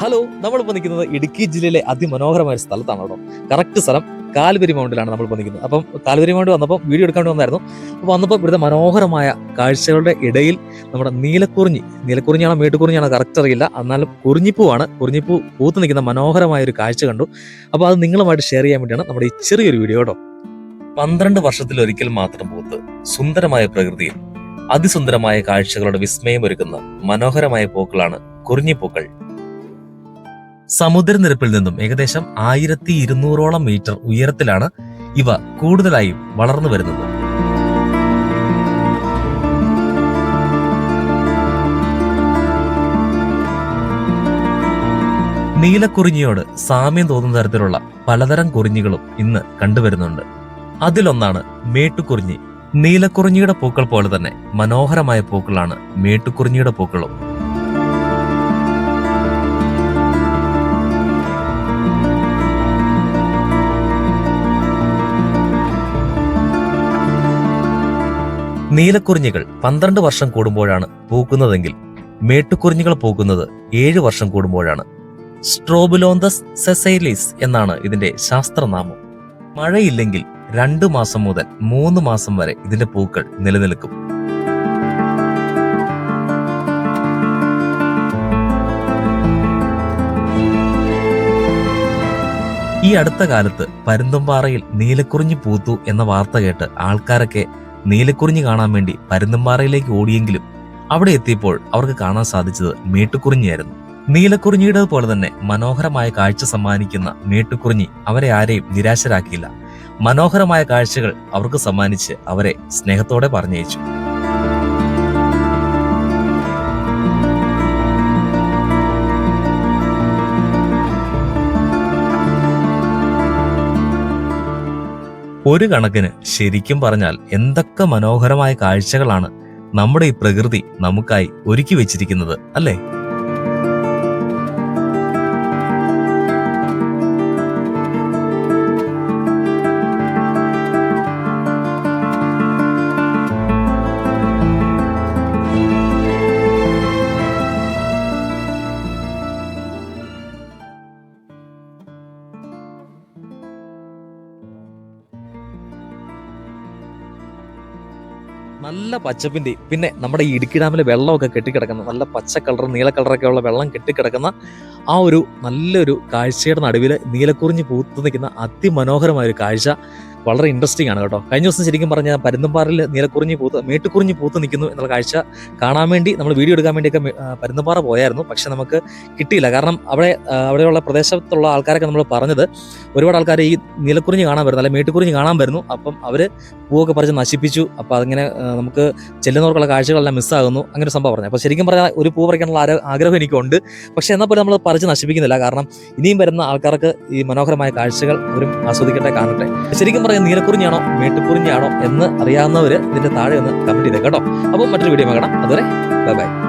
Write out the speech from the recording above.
Hello നമ്മളിപ്പോൾ നിൽക്കുന്നത് ഇടുക്കി ജില്ലയിലെ അതിമനോഹരമായ ഒരു സ്ഥലത്താണ് കേട്ടോ. കറക്റ്റ് സ്ഥലം കാൽവരി മൗണ്ടിലാണ് നമ്മളിപ്പോൾ നിൽക്കുന്നത് അപ്പം കാൽവരി മൗണ്ട് വന്നപ്പോൾ വീഡിയോ എടുക്കാൻ വന്നായിരുന്നു. അപ്പോൾ വന്നപ്പോൾ ഇവിടുത്തെ മനോഹരമായ കാഴ്ചകളുടെ ഇടയിൽ നമ്മുടെ നീലക്കുറിഞ്ഞി നീലക്കുറിഞ്ഞാണോ മേട്ടുക്കുറിഞ്ഞാണോ കറക്റ്റ് അറിയില്ല. എന്നാലും കുറിഞ്ഞിപ്പൂവാണ്. കുറിഞ്ഞിപ്പൂ പൂത്ത് നിൽക്കുന്ന മനോഹരമായ ഒരു കാഴ്ച കണ്ടു. അപ്പോൾ അത് നിങ്ങളുമായിട്ട് ഷെയർ ചെയ്യാൻ വേണ്ടിയാണ് നമ്മുടെ ഈ ചെറിയൊരു വീഡിയോ കേട്ടോ. പന്ത്രണ്ട് വർഷത്തിലൊരിക്കൽ മാത്രം പൂത്ത് സുന്ദരമായ പ്രകൃതിയിൽ അതിസുന്ദരമായ കാഴ്ചകളുടെ വിസ്മയം ഒരുക്കുന്ന മനോഹരമായ പൂക്കളാണ് കുറിഞ്ഞിപ്പൂക്കൾ. സമുദ്രനിരപ്പിൽ നിന്നും ഏകദേശം ആയിരത്തി ഇരുന്നൂറോളം മീറ്റർ ഉയരത്തിലാണ് ഇവ കൂടുതലായും വളർന്നു വരുന്നത്. നീലക്കുറിഞ്ഞിയോട് സാമ്യം തോന്നുന്ന തരത്തിലുള്ള പലതരം കുറിഞ്ഞികളും ഇന്ന് കണ്ടുവരുന്നുണ്ട്. അതിലൊന്നാണ് മേട്ടുകുറിഞ്ഞി. നീലക്കുറിഞ്ഞിയുടെ പൂക്കൾ പോലെ തന്നെ മനോഹരമായ പൂക്കളാണ് മേട്ടുകുറിഞ്ഞിയുടെ പൂക്കളും. നീലക്കുറിഞ്ഞികൾ പന്ത്രണ്ട് വർഷം കൂടുമ്പോഴാണ് പൂക്കുന്നതെങ്കിൽ മേട്ടുക്കുറിഞ്ഞികൾ പൂക്കുന്നത് ഏഴ് വർഷം കൂടുമ്പോഴാണ്. സ്ട്രോബുലോന്തസ് സെസൈലിസ് എന്നാണ് ഇതിന്റെ ശാസ്ത്രനാമം. മഴയില്ലെങ്കിൽ രണ്ടു മാസം മുതൽ മൂന്ന് മാസം വരെ ഇതിന്റെ പൂക്കൾ നിലനിൽക്കും. ഈ അടുത്ത കാലത്ത് പരുന്തുംപാറയിൽ നീലക്കുറിഞ്ഞി പൂത്തു എന്ന വാർത്ത കേട്ട് ആൾക്കാരൊക്കെ നീലക്കുറിഞ്ഞി കാണാൻ വേണ്ടി പരുന്തുംപാറയിലേക്ക് ഓടിയെങ്കിലും അവിടെ എത്തിയപ്പോൾ അവർക്ക് കാണാൻ സാധിച്ചത് മേട്ടുക്കുറിഞ്ഞിയായിരുന്നു നീലക്കുറിഞ്ഞിയുടെ പോലെ തന്നെ മനോഹരമായ കാഴ്ച സമ്മാനിക്കുന്ന മേട്ടുക്കുറിഞ്ഞി അവരെ ആരെയും നിരാശരാക്കിയില്ല. മനോഹരമായ കാഴ്ചകൾ അവർക്ക് സമ്മാനിച്ച് അവരെ സ്നേഹത്തോടെ പറഞ്ഞയച്ചു. ഒരു കണക്കിന് ശരിക്കും പറഞ്ഞാൽ എന്തൊക്കെ മനോഹരമായ കാഴ്ചകളാണ് നമ്മുടെ ഈ പ്രകൃതി നമുക്കായി ഒരുക്കി വെച്ചിരിക്കുന്നത് അല്ലേ? നല്ല പച്ചപ്പിന്റെ പിന്നെ നമ്മുടെ ഈ ഇടുക്കി ഡാമിലെ വെള്ളമൊക്കെ കെട്ടിക്കിടക്കുന്ന നല്ല പച്ച കളർ നീല കളറൊക്കെ ഉള്ള വെള്ളം കെട്ടിക്കിടക്കുന്ന ആ ഒരു നല്ലൊരു കാഴ്ചയുടെ നടുവിൽ നീലക്കുറിഞ്ഞ് പൂത്തു നിൽക്കുന്ന അതിമനോഹരമായ ഒരു കാഴ്ച. വളരെ ഇൻട്രസ്റ്റിംഗ് ആണ് കേട്ടോ. കഴിഞ്ഞ ദിവസം ശരിക്കും പറഞ്ഞാൽ പരുന്തുംപാറയിൽ നീലക്കുറിഞ്ഞി പൂത്ത് മേട്ടുക്കുറിഞ്ഞി പൂത്ത് നിൽക്കുന്നു എന്നുള്ള കാഴ്ച കാണാൻ വേണ്ടി നമ്മൾ വീഡിയോ എടുക്കാൻ വേണ്ടിയൊക്കെ പരുന്തുംപാറ പോയായിരുന്നു. പക്ഷെ നമുക്ക് കിട്ടിയില്ല. കാരണം അവിടെ അവിടെയുള്ള പ്രദേശത്തുള്ള ആൾക്കാരൊക്കെ നമ്മൾ പറഞ്ഞത് ഒരുപാട് ആൾക്കാർ ഈ നീലക്കുറിഞ്ഞി കാണാൻ വരുന്നു അല്ലെങ്കിൽ മേട്ടുക്കുറിഞ്ഞി കാണാൻ വരുന്നു. അപ്പം അവർ പൂവൊക്കെ പറിച്ച് നശിപ്പിച്ചു. അപ്പോൾ അതിങ്ങനെ നമുക്ക് ചെല്ലുന്നവർക്കുള്ള കാഴ്ചകളെല്ലാം മിസ്സാകുന്നു അങ്ങനെ സംഭവം പറഞ്ഞു. അപ്പോൾ ശരിക്കും പറഞ്ഞാൽ ഒരു പൂ പറിക്കാനുള്ള ആഗ്രഹം എനിക്കുണ്ട്. പക്ഷേ എന്നാൽ പോലും നമ്മൾ പറിച്ച് നശിപ്പിക്കുന്നില്ല. കാരണം ഇനിയും വരുന്ന ആൾക്കാർക്ക് ഈ മനോഹരമായ കാഴ്ചകൾ അവരും ആസ്വദിക്കട്ടെ കാണട്ടെ. ശരിക്കും പറയാം നീലക്കുറിഞ്ഞാണോ മേട്ടുക്കുറിഞ്ഞാണോ എന്ന് അറിയാവുന്നവർ ഇതിന്റെ താഴെ ഒന്ന് കമന്റ് ചെയ്തേക്കാം കേട്ടോ. അപ്പോൾ മറ്റൊരു വീഡിയോ കാണാം. അതുവരെ ബൈ ബൈ.